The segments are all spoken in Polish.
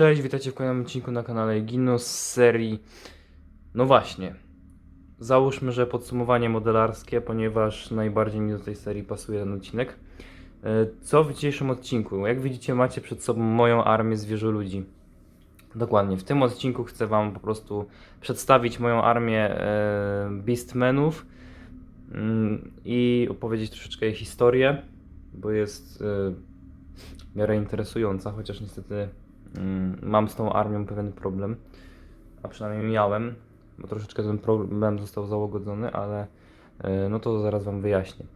Cześć, witajcie w kolejnym odcinku na kanale Gino z serii. No właśnie. Załóżmy, że podsumowanie modelarskie, ponieważ najbardziej mi do tej serii pasuje ten odcinek. E, Co w dzisiejszym odcinku? Jak widzicie, macie przed sobą moją armię zwierzoludzi. Dokładnie. W tym odcinku chcę Wam po prostu przedstawić moją armię e, Beastmenów mm, i opowiedzieć troszeczkę jej historię, bo jest e, w miarę interesująca, chociaż niestety mam z tą armią pewien problem, a przynajmniej miałem, bo troszeczkę ten problem został załagodzony, ale e, no to zaraz Wam wyjaśnię.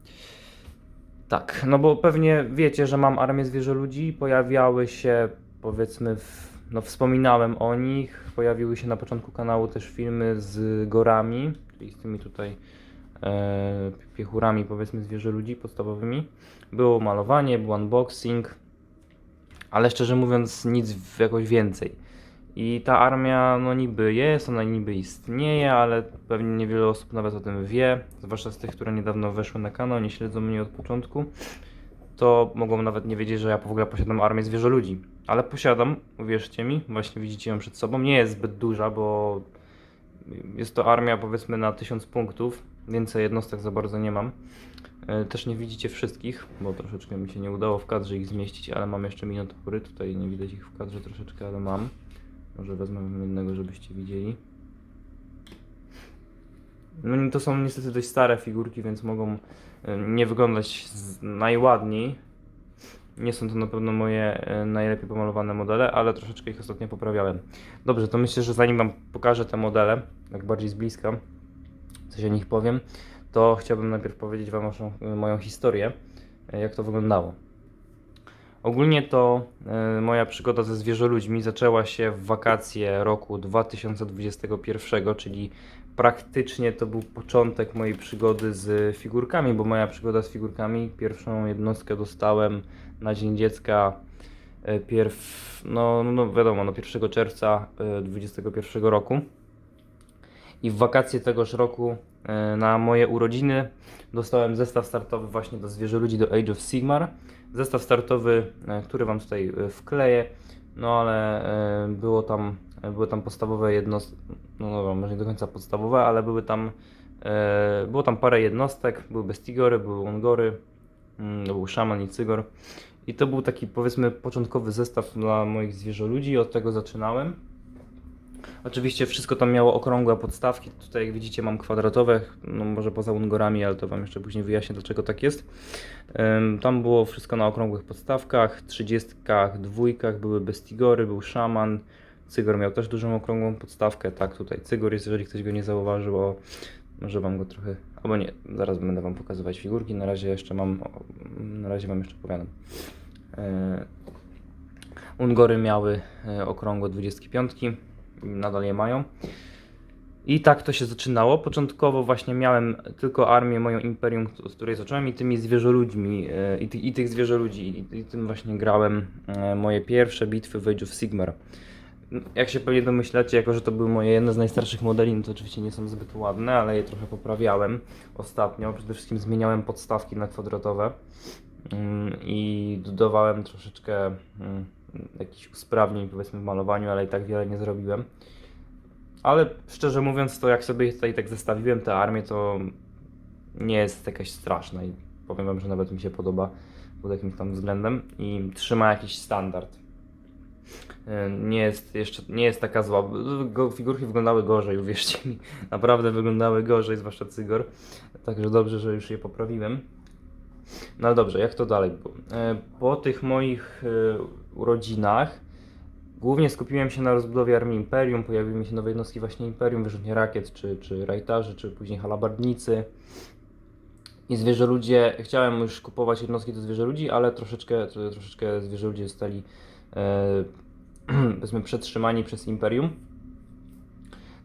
Tak, no bo pewnie wiecie, że mam armię zwierzoludzi, pojawiały się powiedzmy, w, no wspominałem o nich, pojawiły się na początku kanału też filmy z gorami, czyli z tymi tutaj e, piechurami powiedzmy zwierzoludzi podstawowymi. Było malowanie, był unboxing, ale szczerze mówiąc nic jakoś więcej. I ta armia no niby jest, ona niby istnieje, ale pewnie niewiele osób nawet o tym wie, zwłaszcza z tych, które niedawno weszły na kanał, nie śledzą mnie od początku, to mogą nawet nie wiedzieć, że ja w ogóle posiadam armię zwierzoludzi. Ale posiadam, uwierzcie mi, właśnie widzicie ją przed sobą. Nie jest zbyt duża, bo jest to armia powiedzmy na 1000 punktów, więcej jednostek za bardzo nie mam. E, Też nie widzicie wszystkich, bo troszeczkę mi się nie udało w kadrze ich zmieścić, ale mam jeszcze minotaury. Tutaj nie widać ich w kadrze troszeczkę, ale mam. Może wezmę jednego, żebyście widzieli. No to są niestety dość stare figurki, więc mogą e, nie wyglądać najładniej. Nie są to na pewno moje e, najlepiej pomalowane modele, ale troszeczkę ich ostatnio poprawiałem. Dobrze, to myślę, że zanim Wam pokażę te modele, tak bardziej z bliska, coś o nich powiem, to chciałbym najpierw powiedzieć Wam waszą, e, moją historię, e, jak to wyglądało. Ogólnie to e, moja przygoda ze zwierzoludźmi zaczęła się w wakacje roku 2021, czyli praktycznie to był początek mojej przygody z figurkami, bo moja przygoda z figurkami, pierwszą jednostkę dostałem na Dzień Dziecka pierw, no, no wiadomo, no 1 czerwca e, 2021 roku. I w wakacje tegoż roku e, na moje urodziny dostałem zestaw startowy właśnie do zwierzoludzi do Age of Sigmar. Zestaw startowy, e, który Wam tutaj e, wkleję, no ale było tam, były tam podstawowe jednostki, no dobra, może nie do końca podstawowe, ale były tam, było tam parę jednostek, były bestigory, były ongory, mm, był szaman i cygor. I to był taki powiedzmy początkowy zestaw dla moich zwierzoludzi, od tego zaczynałem. Oczywiście wszystko tam miało okrągłe podstawki. Tutaj jak widzicie mam kwadratowe, no może poza ungorami, ale to wam jeszcze później wyjaśnię dlaczego tak jest. Tam było wszystko na okrągłych podstawkach, 30, dwójkach były bestigory, był szaman. Cygor miał też dużą okrągłą podstawkę. Tak, tutaj Cygor jest, jeżeli ktoś go nie zauważył, może wam go trochę. Albo nie, zaraz będę wam pokazywać figurki. Na razie jeszcze mam. Na razie wam jeszcze powiadam. E, Ungory miały e, okrągłe 25, i nadal je mają. I tak to się zaczynało. Początkowo właśnie miałem tylko armię, moją imperium, od której zacząłem i tymi zwierzoludźmi, e, i, ty, i tych zwierzoludzi, i, i tym właśnie grałem e, moje pierwsze bitwy w Age of Sigmar. Jak się pewnie domyślacie, jako że to były moje jedne z najstarszych modeli, no to oczywiście nie są zbyt ładne, ale je trochę poprawiałem ostatnio. Przede wszystkim zmieniałem podstawki na kwadratowe mm, i dodawałem troszeczkę mm, jakichś usprawnień powiedzmy w malowaniu, ale i tak wiele nie zrobiłem. Ale szczerze mówiąc, to jak sobie tutaj tak zestawiłem tę armię, to nie jest jakaś straszna i powiem wam, że nawet mi się podoba pod jakimś tam względem i trzyma jakiś standard. E, Nie jest jeszcze, nie jest taka zła. Figurki wyglądały gorzej, uwierzcie mi. Naprawdę wyglądały gorzej, zwłaszcza Cygor. Także dobrze, że już je poprawiłem. No dobrze, jak to dalej było? E, Po tych moich e, urodzinach głównie skupiłem się na rozbudowie armii Imperium. Pojawiły mi się nowe jednostki właśnie Imperium, wyrzutnie rakiet, czy, czy rajtarzy, czy później halabardnicy. I zwierzoludzie, chciałem już kupować jednostki do zwierzoludzi, ale troszeczkę, tro- troszeczkę zwierzoludzie zostali e, powiedzmy przetrzymani przez Imperium.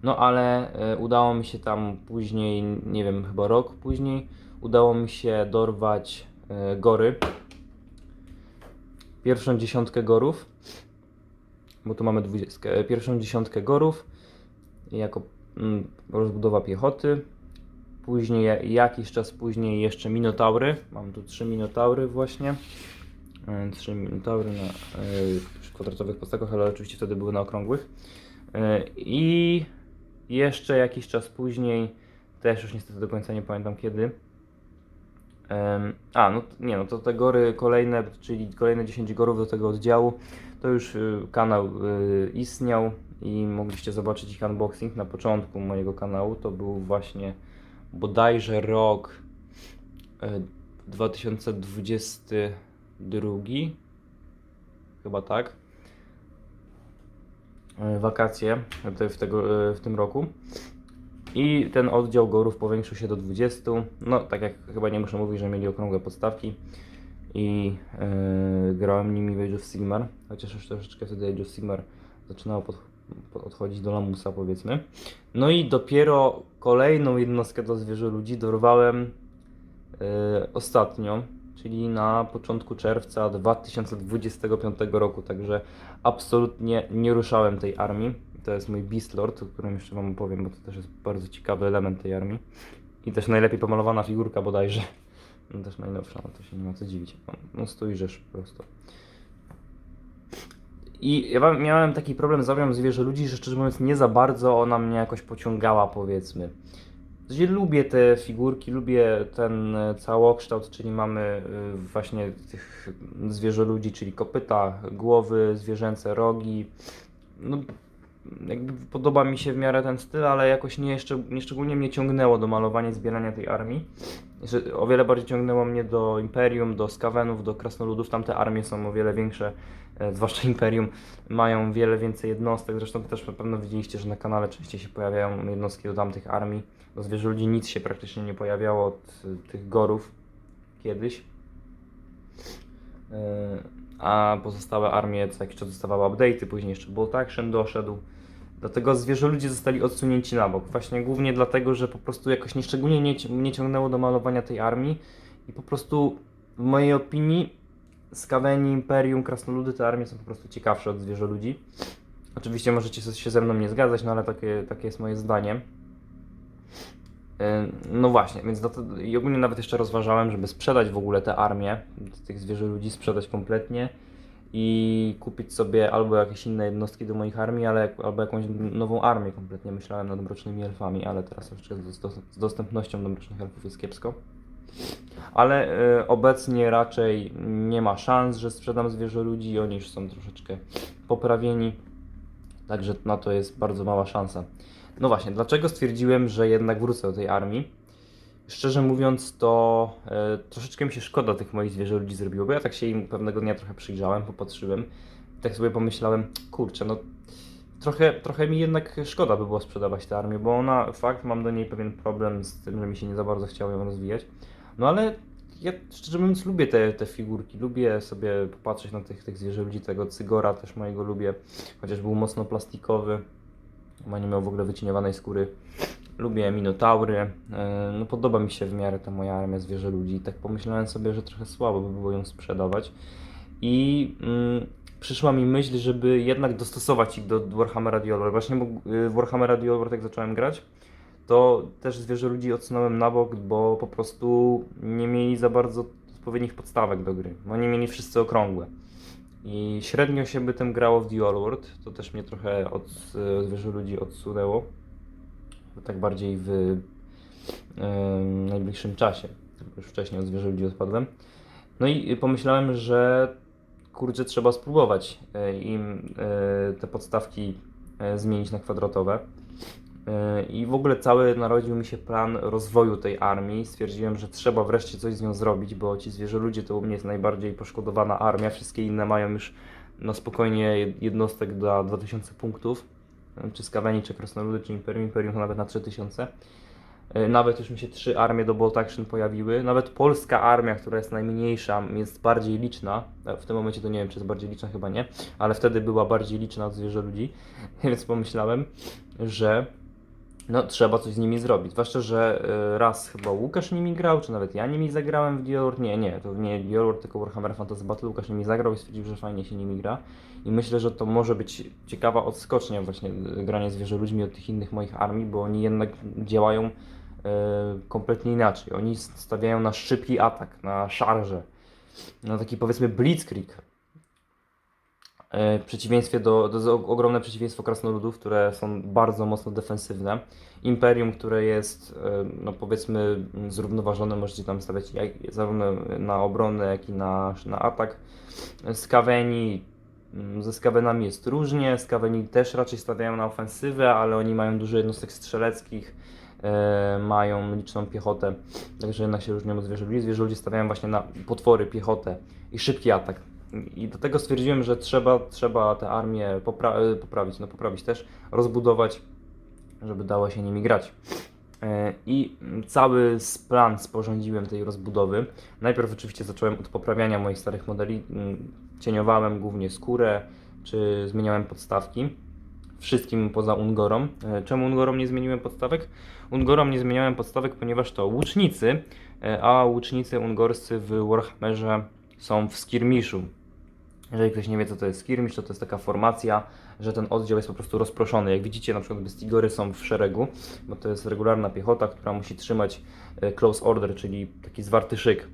No ale e, udało mi się tam później, nie wiem, chyba rok później, udało mi się dorwać e, gory. Pierwszą dziesiątkę gorów, bo tu mamy dwudziestkę. e, Pierwszą dziesiątkę gorów jako mm, rozbudowa piechoty. Później, jakiś czas później jeszcze minotaury. Mam tu trzy minotaury właśnie. E, Trzy minotaury na y, kwadratowych postakach, ale oczywiście wtedy były na okrągłych. E, I jeszcze jakiś czas później, też już niestety do końca nie pamiętam kiedy. A, no nie, no to te gory kolejne, czyli kolejne 10 gorów do tego oddziału, to już y, kanał y, istniał i mogliście zobaczyć ich unboxing na początku mojego kanału. To był właśnie bodajże rok y, 2022, chyba tak. Y, Wakacje w, tego, y, w tym roku. I ten oddział gorów powiększył się do 20. No, tak jak chyba nie muszę mówić, że mieli okrągłe podstawki. I yy, grałem nimi w Age of Sigmar, chociaż już troszeczkę wtedy Age of Sigmar zaczynało pod, pod, odchodzić do lamusa, powiedzmy. No i dopiero kolejną jednostkę do zwierzę ludzi dorwałem yy, ostatnio, czyli na początku czerwca 2025 roku, także absolutnie nie ruszałem tej armii. To jest mój Beast Lord, o którym jeszcze Wam opowiem, bo to też jest bardzo ciekawy element tej armii. I też najlepiej pomalowana figurka bodajże. No też najnowsza, no to się nie ma co dziwić. No, no stój rzesz po prostu. I ja miałem taki problem z armią zwierzę ludzi, że szczerze mówiąc nie za bardzo ona mnie jakoś pociągała powiedzmy. Sensie lubię te figurki, lubię ten e, całokształt, czyli mamy e, właśnie tych zwierzę ludzi, czyli kopyta, głowy, zwierzęce rogi. No, jakby podoba mi się w miarę ten styl, ale jakoś nie, jeszcze, nie szczególnie mnie ciągnęło do malowania i zbierania tej armii. O wiele bardziej ciągnęło mnie do Imperium, do Skawenów, do Krasnoludów. Tamte armie są o wiele większe, e, zwłaszcza Imperium, mają wiele więcej jednostek. Zresztą też na pewno widzieliście, że na kanale częściej się pojawiają jednostki do tamtych armii. Do zwierzę ludzi nic się praktycznie nie pojawiało od e, tych gorów kiedyś. E, A pozostałe armie co jakiś czas dostawały update'y, później jeszcze Bolt Action doszedł. Dlatego zwierzę ludzie zostali odsunięci na bok. Właśnie głównie dlatego, że po prostu jakoś nieszczególnie nie, ci- nie ciągnęło do malowania tej armii i po prostu w mojej opinii Skaweni, Imperium, Krasnoludy, te armie są po prostu ciekawsze od zwierzę ludzi. Oczywiście możecie się ze mną nie zgadzać, no ale takie, takie jest moje zdanie. Yy, No właśnie, więc do i ogólnie nawet jeszcze rozważałem, żeby sprzedać w ogóle te armię, tych zwierzę ludzi, sprzedać kompletnie i kupić sobie albo jakieś inne jednostki do moich armii, ale albo jakąś nową armię kompletnie. Myślałem nad mrocznymi elfami, ale teraz troszeczkę z, dos- z dostępnością do mrocznych elfów jest kiepsko. Ale y, obecnie raczej nie ma szans, że sprzedam zwierzę ludzi, oni już są troszeczkę poprawieni, także na to jest bardzo mała szansa. No właśnie, dlaczego stwierdziłem, że jednak wrócę do tej armii? Szczerze mówiąc, to e, troszeczkę mi się szkoda tych moich zwierzę zrobiło, bo ja tak się im pewnego dnia trochę przyjrzałem, popatrzyłem i tak sobie pomyślałem, kurczę, no trochę, trochę mi jednak szkoda by było sprzedawać tę armię, bo ona, fakt, mam do niej pewien problem z tym, że mi się nie za bardzo chciało ją rozwijać. No ale ja szczerze mówiąc lubię te, te figurki, lubię sobie popatrzeć na tych, tych zwierzę ludzi, tego cygora też mojego lubię, chociaż był mocno plastikowy, chyba nie miał w ogóle wycieniowanej skóry. Lubię minotaury, e, no podoba mi się w miarę ta moja armia zwierzę ludzi tak pomyślałem sobie, że trochę słabo by było ją sprzedawać i mm, przyszła mi myśl, żeby jednak dostosować ich do Warhammera War. Właśnie bo y, w Warhammera Dual War jak zacząłem grać, to też zwierzę ludzi odsunąłem na bok, bo po prostu nie mieli za bardzo odpowiednich podstawek do gry. Oni mieli wszyscy okrągłe. I średnio się by tym grało w Dual World, to też mnie trochę od y, zwierzę ludzi odsunęło. Tak bardziej w najbliższym czasie. Już wcześniej od zwierzę ludzi odpadłem. No i pomyślałem, że kurczę, trzeba spróbować e, im e, te podstawki e, zmienić na kwadratowe. I w ogóle cały narodził mi się plan rozwoju tej armii. Stwierdziłem, że trzeba wreszcie coś z nią zrobić, bo ci zwierzę ludzie to u mnie jest najbardziej poszkodowana armia. Wszystkie inne mają już no spokojnie jed- jednostek do 2000 punktów. Czy Skaweni, czy Krasnoludy, czy Imperium. Imperium nawet na 3000. E, Nawet już mi się trzy armie do Bolt Action pojawiły. Nawet polska armia, która jest najmniejsza, jest bardziej liczna. E, W tym momencie to nie wiem, czy jest bardziej liczna, chyba nie, ale wtedy była bardziej liczna od zwierzę ludzi, więc pomyślałem, że no, trzeba coś z nimi zrobić. Zwłaszcza, że e, raz chyba Łukasz nimi grał, czy nawet ja nimi zagrałem w Dior. Nie, nie, to nie Dior, tylko Warhammer Fantasy Battle. Łukasz nimi zagrał i stwierdził, że fajnie się nimi gra. I myślę, że to może być ciekawa odskocznia właśnie e, grania zwierzę ludźmi od tych innych moich armii, bo oni jednak działają e, kompletnie inaczej. Oni stawiają na szybki atak, na szarże. no taki powiedzmy blitzkrieg. E, W przeciwieństwie do, to jest o- ogromne przeciwieństwo krasnoludów, które są bardzo mocno defensywne. Imperium, które jest, e, no powiedzmy, zrównoważone, możecie tam stawiać jak, zarówno na obronę, jak i na, na atak. Skaweni, mm, ze Skawenami jest różnie. Skaweni też raczej stawiają na ofensywę, ale oni mają dużo jednostek strzeleckich, e, mają liczną piechotę, także jednak się różnią od zwierzoludzi. Zwierzoludzi stawiają właśnie na potwory, piechotę i szybki atak. I do tego stwierdziłem, że trzeba, trzeba tę armię popra- e, poprawić, no poprawić też, rozbudować, żeby dało się nimi grać. E, I cały plan sporządziłem tej rozbudowy. Najpierw oczywiście zacząłem od poprawiania moich starych modeli. Mm, Cieniowałem głównie skórę, czy zmieniałem podstawki. Wszystkim poza Ungorom. E, Czemu Ungorom nie zmieniłem podstawek? Ungorom nie zmieniałem podstawek, ponieważ to łucznicy, a łucznicy ungorscy w Warhammerze są w skirmiszu. Jeżeli ktoś nie wie, co to jest skirmish, to to jest taka formacja, że ten oddział jest po prostu rozproszony. Jak widzicie, na przykład Bestigory są w szeregu, bo to jest regularna piechota, która musi trzymać e, close order, czyli taki zwarty szyk.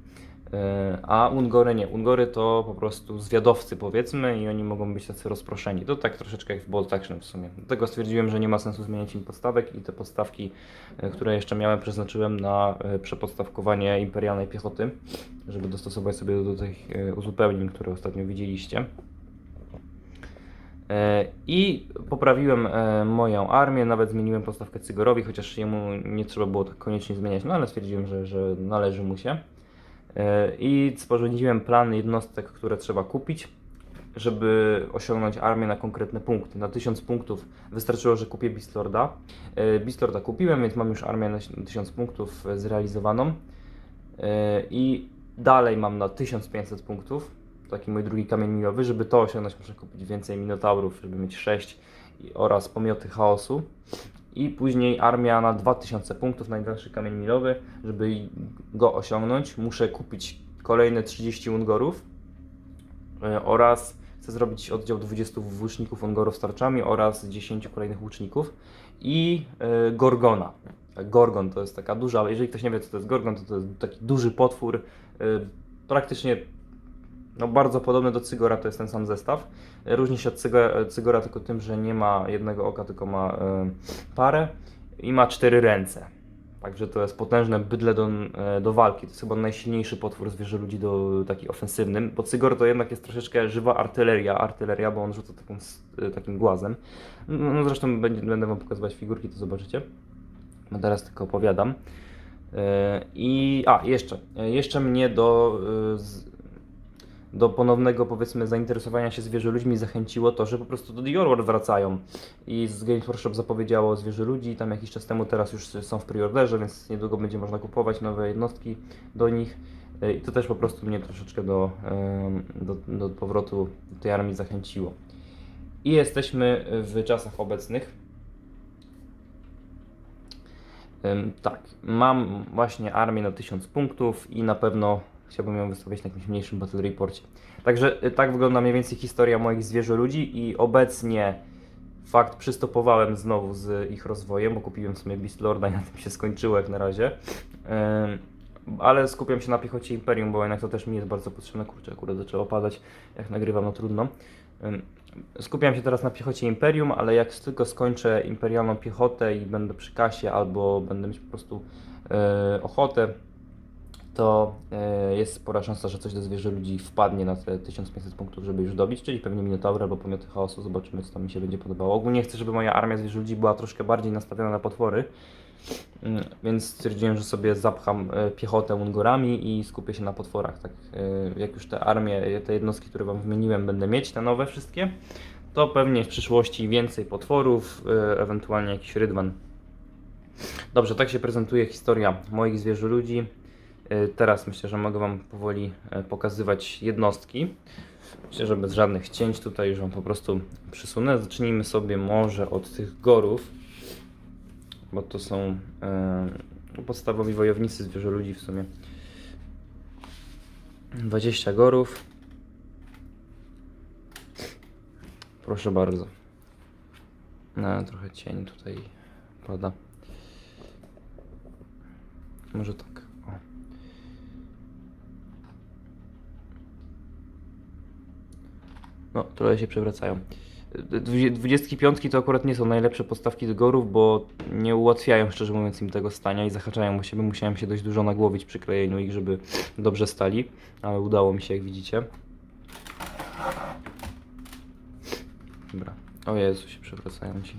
E, A Ungory nie. Ungory to po prostu zwiadowcy, powiedzmy, i oni mogą być tacy rozproszeni. To tak troszeczkę jak w Bolt Action w sumie. Dlatego stwierdziłem, że nie ma sensu zmieniać im podstawek i te podstawki, e, które jeszcze miałem, przeznaczyłem na e, przepodstawkowanie imperialnej piechoty, żeby dostosować sobie do tych uzupełnień, które ostatnio widzieliście. I poprawiłem moją armię, nawet zmieniłem postawkę Cygorowi, chociaż jemu nie trzeba było tak koniecznie zmieniać, no ale stwierdziłem, że, że należy mu się. E, I sporządziłem plan jednostek, które trzeba kupić, żeby osiągnąć armię na konkretne punkty. Na 1000 punktów wystarczyło, że kupię Beastlorda. E, Beastlorda kupiłem, więc mam już armię na 1000 punktów e, zrealizowaną. I dalej mam na 1500 punktów, taki mój drugi kamień milowy, żeby to osiągnąć muszę kupić więcej minotaurów, żeby mieć 6 i- oraz pomioty chaosu. I później armia na 2000 punktów, najdalszy kamień milowy, żeby go osiągnąć muszę kupić kolejne 30 ungorów e, oraz chcę zrobić oddział 20 włóczników ungorów z tarczami oraz 10 kolejnych łuczników i e, Gorgona. Gorgon to jest taka duża, jeżeli ktoś nie wie co to jest Gorgon, to to jest taki duży potwór, e, praktycznie no, bardzo podobny do Cygora, to jest ten sam zestaw. Różni się od Cygora, Cygora tylko tym, że nie ma jednego oka, tylko ma e, parę i ma cztery ręce. Także to jest potężne bydle do, e, do walki. To jest chyba najsilniejszy potwór zwierzę ludzi do taki ofensywnym, bo Cygor to jednak jest troszeczkę żywa artyleria, artyleria, bo on rzuca taką, e, takim głazem. No, no zresztą będę wam pokazywać figurki, to zobaczycie. No teraz tylko opowiadam. I a, jeszcze. Jeszcze mnie do, do ponownego, powiedzmy, zainteresowania się zwierzę ludźmi zachęciło to, że po prostu do Orwell wracają. I z Games Workshop zapowiedziało zwierzę ludzi, tam jakiś czas temu, teraz już są w preorderze, więc niedługo będzie można kupować nowe jednostki do nich. E, I to też po prostu mnie troszeczkę do, do, do powrotu tej armii zachęciło. I jesteśmy w czasach obecnych. Tak, mam właśnie armię na 1000 punktów i na pewno chciałbym ją wystawić na jakimś mniejszym battle reporcie. Także y, tak wygląda mniej więcej historia moich zwierzę ludzi i obecnie fakt przystopowałem znowu z ich rozwojem, bo kupiłem sobie Beast Lorda i na tym się skończyło jak na razie. Ale skupiam się na piechocie Imperium, bo jednak to też mi jest bardzo potrzebne. Kurczę, akurat zaczęło padać, jak nagrywam, no trudno. Skupiam się teraz na piechocie Imperium, ale jak tylko skończę imperialną piechotę i będę przy kasie albo będę mieć po prostu e, ochotę, to e, jest spora szansa, że coś do zwierzę ludzi wpadnie na te 1500 punktów, żeby już dobić, czyli pewnie Minotaury albo Pomioty Chaosu. Zobaczymy, co mi się będzie podobało. Ogólnie chcę, żeby moja armia zwierzę ludzi była troszkę bardziej nastawiona na potwory, Mm, więc stwierdziłem, że sobie zapcham e, piechotę Ungorami i skupię się na potworach. Tak, e, jak już te armie, te jednostki, które Wam wymieniłem, będę mieć, te nowe wszystkie, to pewnie w przyszłości więcej potworów, ewentualnie jakiś rydwan. Dobrze, tak się prezentuje historia moich zwierzę ludzi. E, Teraz myślę, że mogę Wam powoli e, pokazywać jednostki. Myślę, że bez żadnych cięć tutaj już Wam po prostu przysunę. Zacznijmy sobie może od tych gorów, bo to są e, podstawowi wojownicy zwierzę ludzi w sumie. 20 gorów. Proszę bardzo. No, trochę cień tutaj pada. Może tak. O. No, trochę się przewracają. Dwu- Dwudziestki piątki to akurat nie są najlepsze postawki do gorów, bo nie ułatwiają szczerze mówiąc im tego stania i zahaczają o siebie. Musiałem się dość dużo nagłowić przy klejeniu ich, żeby dobrze stali, ale udało mi się jak widzicie. Dobra. O Jezu, się przewracają ci.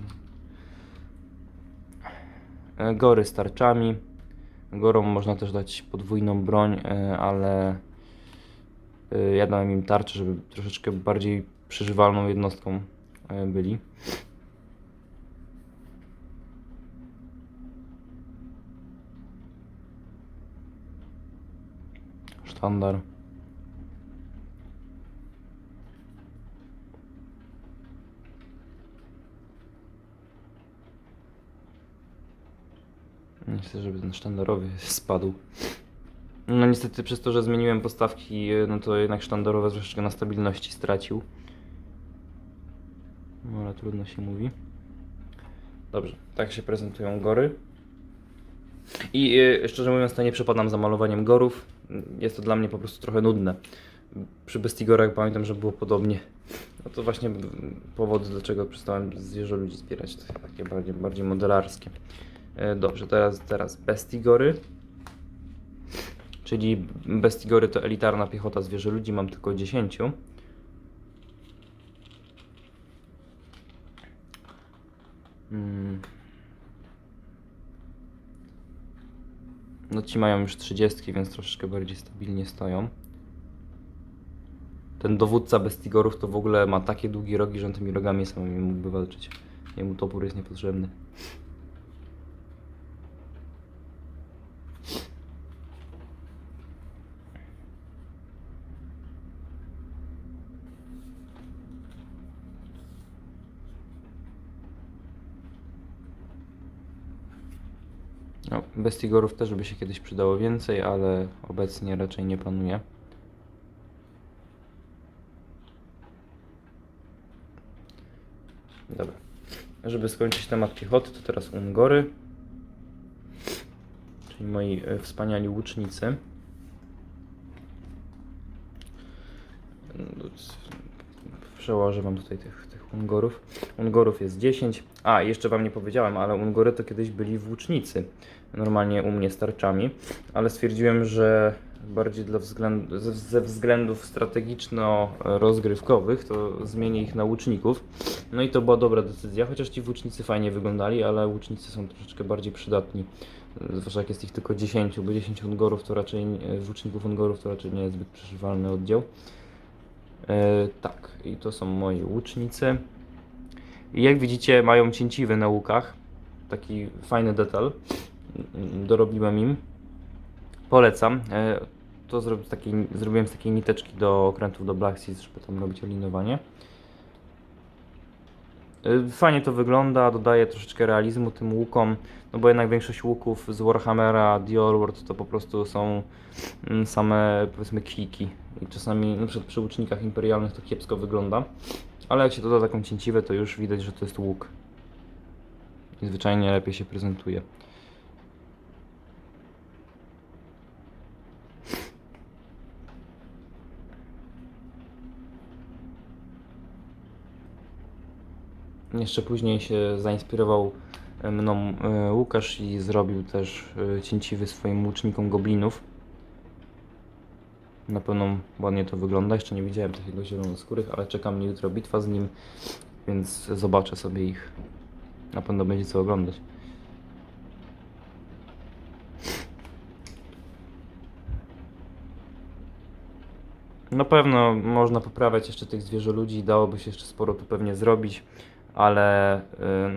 E, Gory z tarczami. Gorom można też dać podwójną broń, e, ale ja dałem im tarczę, żeby troszeczkę bardziej przeżywalną jednostką e, byli. Sztandar. Nie chcę, żeby ten sztandarowy spadł. No niestety przez to, że zmieniłem postawki, e, no to jednak sztandarowe troszeczkę na stabilności stracił. No ale trudno się mówi. Dobrze, tak się prezentują gory. I e, szczerze mówiąc, to nie przepadam za malowaniem gorów. Jest to dla mnie po prostu trochę nudne. Przy Bestigorach pamiętam, że było podobnie. No to właśnie powód, dlaczego przestałem zwierzę ludzi zbierać. Takie bardziej, bardziej modelarskie. E, Dobrze, teraz, teraz Bestigory. Czyli Bestigory to elitarna piechota zwierzę ludzi, mam tylko 10. Mm. No ci mają już 30, więc troszeczkę bardziej stabilnie stoją. Ten dowódca Bestigorów to w ogóle ma takie długie rogi, że on tymi rogami samymi mógłby walczyć. Jemu topór jest niepotrzebny. No, Bestigorów też by się kiedyś przydało więcej, ale obecnie raczej nie panuje. Dobra. Żeby skończyć temat piechoty, to teraz Ungory. Czyli moi e, wspaniali łucznicy. Przełożę wam tutaj tych, tych Ungorów. Ungorów jest 10. A, jeszcze wam nie powiedziałem, ale Ungory to kiedyś byli włócznicy. Normalnie u mnie z tarczami, ale stwierdziłem, że bardziej dla ze, względów strategiczno-rozgrywkowych to zmienię ich na łuczników. No i to była dobra decyzja, chociaż ci włócznicy fajnie wyglądali, ale łucznicy są troszeczkę bardziej przydatni. Zwłaszcza jak jest ich tylko 10, bo 10 Ungorów to raczej, włóczników Ungorów to raczej nie jest zbyt przeżywalny oddział. E, tak, i to są moi łucznicy. I jak widzicie, mają cięciwy na łukach. Taki fajny detal. Dorobiłem im. Polecam. E, to zrobię z takiej, zrobiłem z takiej niteczki do okrętów do Black Seas, żeby tam robić olinowanie. E, Fajnie to wygląda, dodaje troszeczkę realizmu tym łukom, no bo jednak większość łuków z Warhammera, World to po prostu są mm, same powiedzmy kwiki i czasami na przykład przy łucznikach imperialnych to kiepsko wygląda, ale jak się doda taką cięciwę to już widać, że to jest łuk. I zwyczajnie lepiej się prezentuje. Jeszcze później się zainspirował e, mną e, Łukasz i zrobił też e, cięciwy swoim łucznikom goblinów. Na pewno ładnie to wygląda. Jeszcze nie widziałem takiego zielonoskórych, ale czeka mnie jutro bitwa z nim, więc zobaczę sobie ich. Na pewno będzie co oglądać. Na pewno można poprawiać jeszcze tych zwierzę ludzi, dałoby się jeszcze sporo tu pewnie zrobić, ale y,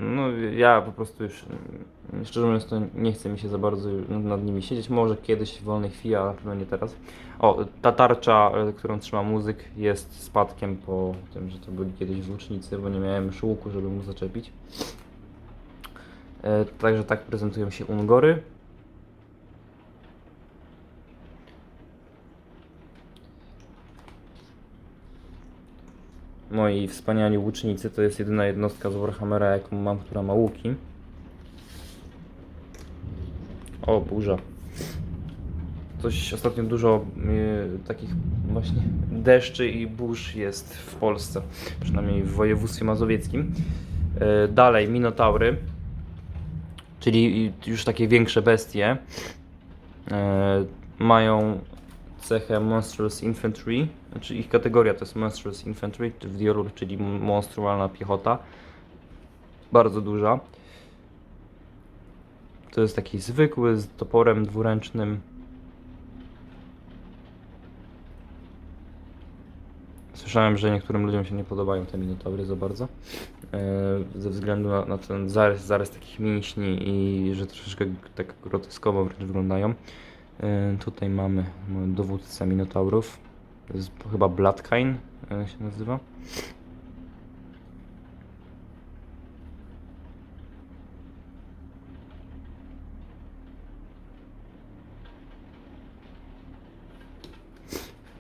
no, ja po prostu już, y, szczerze mówiąc, to nie chce mi się za bardzo nad nimi siedzieć. Może kiedyś w wolnej chwili, ale na pewno nie teraz. O, ta tarcza, y, którą trzyma muzyk, jest spadkiem po tym, że to byli kiedyś włócznicy, bo nie miałem już żeby mu zaczepić. Także tak prezentują się Ungory. Moi wspaniali łucznicy to jest jedyna jednostka z Warhammera, jaką mam, która ma łuki. O, burza. Coś ostatnio dużo y, takich właśnie deszczy i burz jest w Polsce, przynajmniej w województwie mazowieckim. Y, dalej, minotaury, czyli już takie większe bestie, y, mają cechę Monstrous Infantry, znaczy ich kategoria to jest Monstrous Infantry w Diorur, czyli monstrualna piechota, bardzo duża. To jest taki zwykły, z toporem dwuręcznym. Słyszałem, że niektórym ludziom się nie podobają te minotaury za bardzo. e, Ze względu na, na ten zarys, zarys takich mięśni i że troszeczkę tak groteskowo wręcz wyglądają. E, Tutaj mamy dowódcę minotaurów. To jest chyba Bloodkine e, się nazywa.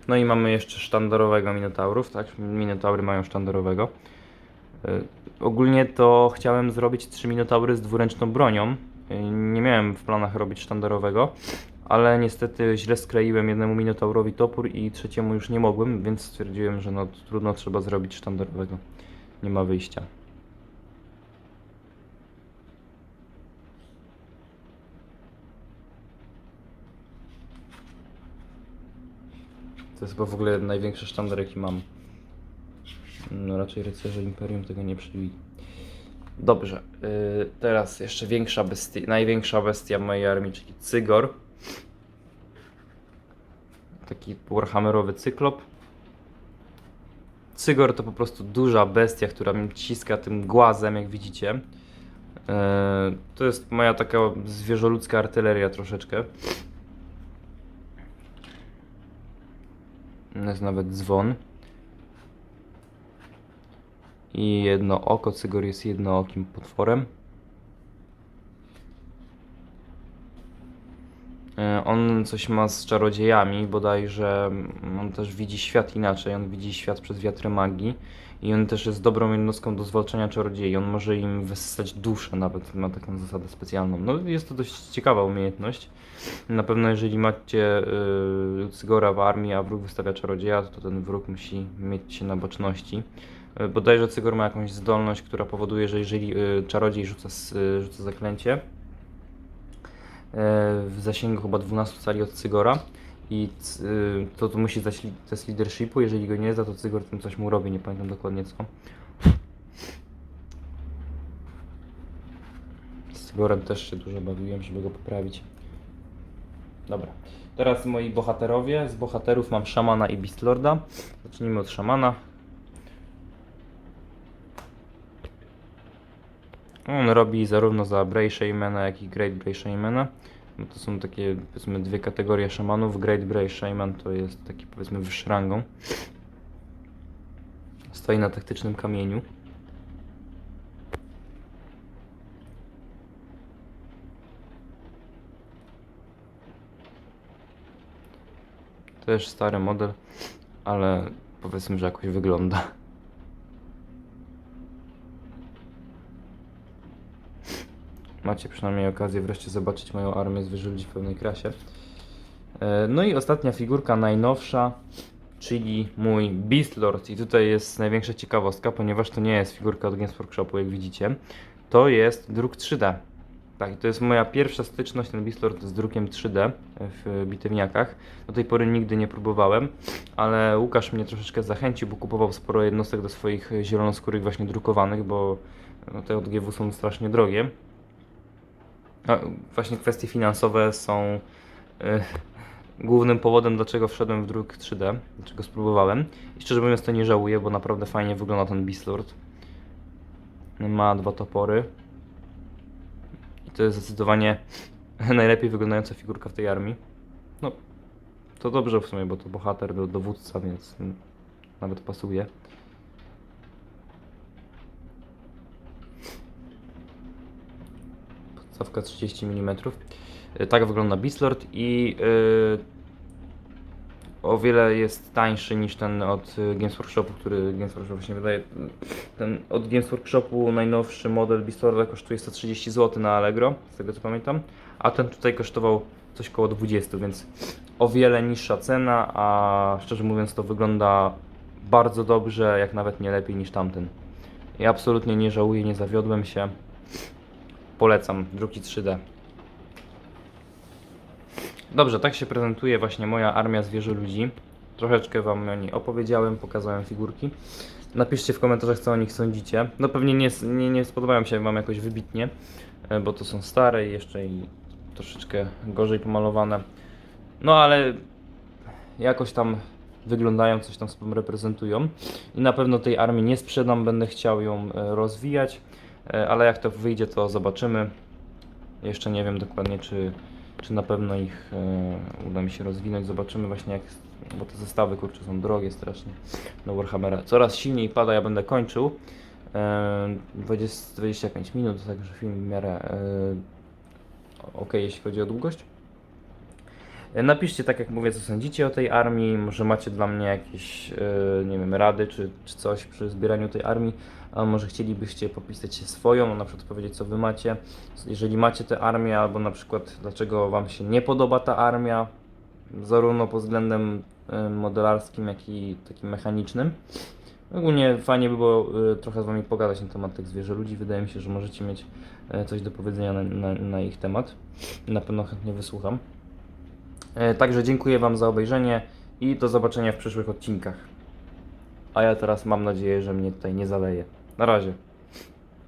No i mamy jeszcze sztandarowego Minotaurów, tak? Minotaury mają sztandarowego. Y, Ogólnie to chciałem zrobić trzy Minotaury z dwuręczną bronią. Nie miałem w planach robić sztandarowego, ale niestety źle skleiłem jednemu Minotaurowi topór i trzeciemu już nie mogłem, więc stwierdziłem, że no trudno trzeba zrobić sztandarowego. Nie ma wyjścia. To jest chyba w ogóle największy sztandar jaki mam. No raczej rycerze Imperium tego nie przywili. Dobrze, yy, teraz jeszcze większa bestia, największa bestia mojej armii, czyli Cygor. Taki warhammerowy cyklop. Cygor to po prostu duża bestia, która mnie ciska tym głazem, jak widzicie. Yy, to jest moja taka zwierzoludzka artyleria troszeczkę. Jest nawet dzwon. I jedno oko. Cygor jest jednookim potworem. On coś ma z czarodziejami, bodajże mm, on też widzi świat inaczej. On widzi świat przez wiatry magii. I on też jest dobrą jednostką do zwalczania czarodziei. On może im wyssać duszę, nawet ma taką zasadę specjalną. No, jest to dość ciekawa umiejętność. Na pewno, jeżeli macie y, Cygora w armii, a wróg wystawia czarodzieja, to ten wróg musi mieć się na boczności. Y, bodajże Cygor ma jakąś zdolność, która powoduje, że jeżeli y, czarodziej rzuca, s- y, rzuca zaklęcie w zasięgu chyba 12 cali od Cygora i y, to, to musi zdać test leadershipu, jeżeli go nie zda, to Cygor tym coś mu robi, nie pamiętam dokładnie co. Z Cygorem też się dużo bawiłem, żeby go poprawić. Dobra. Teraz moi bohaterowie. Z bohaterów mam szamana i Beastlorda. Zacznijmy od szamana. On robi zarówno za Bray Shaymana, jak i Great Bray Shaymana. No to są takie powiedzmy dwie kategorie szamanów. Great Bray Shayman to jest taki powiedzmy wyższy rangą. Stoi na taktycznym kamieniu. Też stary model, ale powiedzmy, że jakoś wygląda. Macie przynajmniej okazję wreszcie zobaczyć moją armię zwierzęci w pełnej krasie. E, No i ostatnia figurka, najnowsza, czyli mój Beast Lord. I tutaj jest największa ciekawostka, ponieważ to nie jest figurka od Games Workshopu, jak widzicie. To jest druk 3D. Tak, to jest moja pierwsza styczność, ten Beast Lord z drukiem 3D w bitewniakach. Do tej pory nigdy nie próbowałem, ale Łukasz mnie troszeczkę zachęcił, bo kupował sporo jednostek do swoich zielonoskórych właśnie drukowanych, bo no, te od GW są strasznie drogie. A, właśnie kwestie finansowe są y, głównym powodem, dlaczego wszedłem w druk 3D, dlaczego spróbowałem. I szczerze mówiąc to nie żałuję, bo naprawdę fajnie wygląda ten Beast Lord. Ma dwa topory. I to jest zdecydowanie najlepiej wyglądająca figurka w tej armii. No, to dobrze w sumie, bo to bohater, do, dowódca, więc nawet pasuje. Podstawka 30 mm. Y, Tak wygląda Beastlord i y, o wiele jest tańszy niż ten od y, Games Workshopu, który Games Workshop właśnie wydaje. Ten od Games Workshopu najnowszy model Beastlorda kosztuje 130 zł na Allegro, z tego co pamiętam, a ten tutaj kosztował coś koło 20, więc o wiele niższa cena, a szczerze mówiąc to wygląda bardzo dobrze, jak nawet nie lepiej niż tamten. Ja absolutnie nie żałuję, nie zawiodłem się. Polecam, druki 3D. Dobrze, tak się prezentuje właśnie moja armia zwierzę ludzi. Troszeczkę Wam o niej opowiedziałem, pokazałem figurki. Napiszcie w komentarzach, co o nich sądzicie. No pewnie nie, nie, nie spodobają się Wam jakoś wybitnie, e, bo to są stare i jeszcze i troszeczkę gorzej pomalowane. No ale jakoś tam wyglądają, coś tam sobą reprezentują. I na pewno tej armii nie sprzedam, będę chciał ją e, rozwijać, ale jak to wyjdzie, to zobaczymy. Jeszcze nie wiem dokładnie, czy, czy na pewno ich e, uda mi się rozwinąć. Zobaczymy właśnie jak, bo te zestawy kurczę są drogie strasznie do Warhammera. Coraz silniej pada, ja będę kończył. E, 20, 25 minut, także film w miarę e, ok, jeśli chodzi o długość. E, Napiszcie tak jak mówię, co sądzicie o tej armii. Może macie dla mnie jakieś, e, nie wiem, rady czy, czy coś przy zbieraniu tej armii. A może chcielibyście popisać się swoją, na przykład powiedzieć, co wy macie. Jeżeli macie tę armię, albo na przykład dlaczego wam się nie podoba ta armia, zarówno pod względem e, modelarskim, jak i takim mechanicznym. Ogólnie fajnie by było trochę z wami pogadać na temat tych zwierzę ludzi. Wydaje mi się, że możecie mieć coś do powiedzenia na, na, na ich temat. Na pewno chętnie wysłucham. E, Także dziękuję Wam za obejrzenie i do zobaczenia w przyszłych odcinkach. A ja teraz mam nadzieję, że mnie tutaj nie zaleje. Na razie.